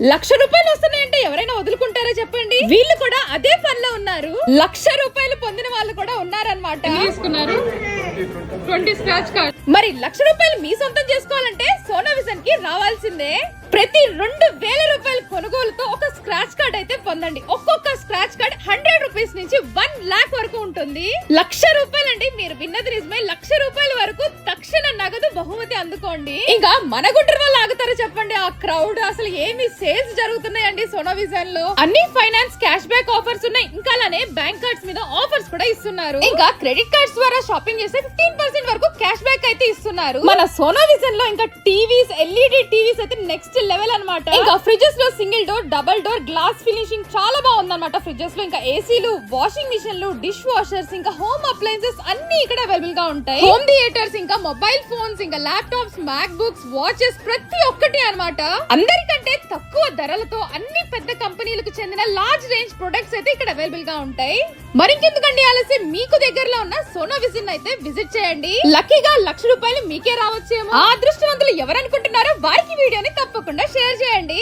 లక్ష రూపాయలు వస్తున్నాయంటే ఎవరైనా వదులుకుంటారా చెప్పండి? వీళ్ళు కూడా అదే పని లో ఉన్నారు. లక్ష రూపాయలు పొందిన వాళ్ళు కూడా ఉన్నారనమాట తీసుకున్నారు? Twenty scratch card. మరి లక్ష రూపాయలు మీ సొంతం చేసుకోవాలంటే సోనా విజన్కి రావాల్సిందే. ప్రతి రెండు వేల రూపాయల కొనుగోలుతో ఒక స్క్రాచ్ కార్డ్ అయితే పొందండి. ఒక్కొక్క స్క్రాచ్ కార్డ్ హండ్రెడ్ రూపీస్ నుంచి వన్ లాక్ వరకు ఉంటుంది. లక్ష రూపాయలండి మీరు విన్నది నిజమే. లక్ష రూపాయల వరకు తక్షణ నగదు బహుమతి అందుకోండి. ఇంకా మన గుంటూరు వాళ్ళు ఆగుతారో చెప్పండి? ఆ క్రౌడ్ అసలు ఏమి సేల్స్ జరుగుతున్నాయండి సోనా విజన్లో? అన్ని ఫైనాన్స్ క్యాష్ బ్యాక్ ఆఫర్స్ ఉన్నాయి. ఇంకా అలానే బ్యాంక్ కార్డ్స్ మీద ఆఫర్స్ కూడా ఇస్తున్నారు. ఇంకా క్రెడిట్ కార్డ్స్ ద్వారా షాపింగ్ చేస్తే ఫిఫ్టీన్ పర్సెంట్ వరకు క్యాష్ బ్యాక్ అయితే ఇస్తున్నారు. మన సోనా విజన్లో ఇంకా టీవీస్ ఎల్ఈడి టీవీస్ అయితే నెక్స్ట్ లెవెల్ అన్నమాట. ఇంకా ఫ్రిడ్జెస్లో single door double door glass finishing చాలా బాగుంది అనమాట ఫ్రిడ్జెస్లో. ఇంకా ఏసీలు వాషింగ్ మిషన్లు డిష్ వాషర్స్ ఇంకా హోమ్ అప్లయన్సెస్ అన్ని ఇక్కడ అవైలబుల్గా ఉంటాయి. హోమ్ థియేటర్స్ ఇంకా మొబైల్ ఫోన్స్ ఇంకా ల్యాప్టాప్స్ మ్యాక్ బుక్స్ వాచెస్ ప్రతి ఒక్కటి అనమాట అందరికంటే తక్కువ ధరలతో అన్ని పెద్ద కంపెనీలకు చెందిన లార్జ్ రేంజ్ ప్రొడక్ట్స్ అయితే ఇక్కడ అవైలబుల్గా ఉంటాయి. మరింకెందుకండి ఆలస్యం? మీకు దగ్గరలో ఉన్న సోనా విజిన్ అయితే విజిట్ చేయండి. లక్కీగా లక్ష రూపాయలు మీకే రావచ్చేమో. ఆ అదృష్టవంతులు ఎవరనుకుంటున్నారో వారికి వీడియోని తప్పకుండా షేర్ చేయండి.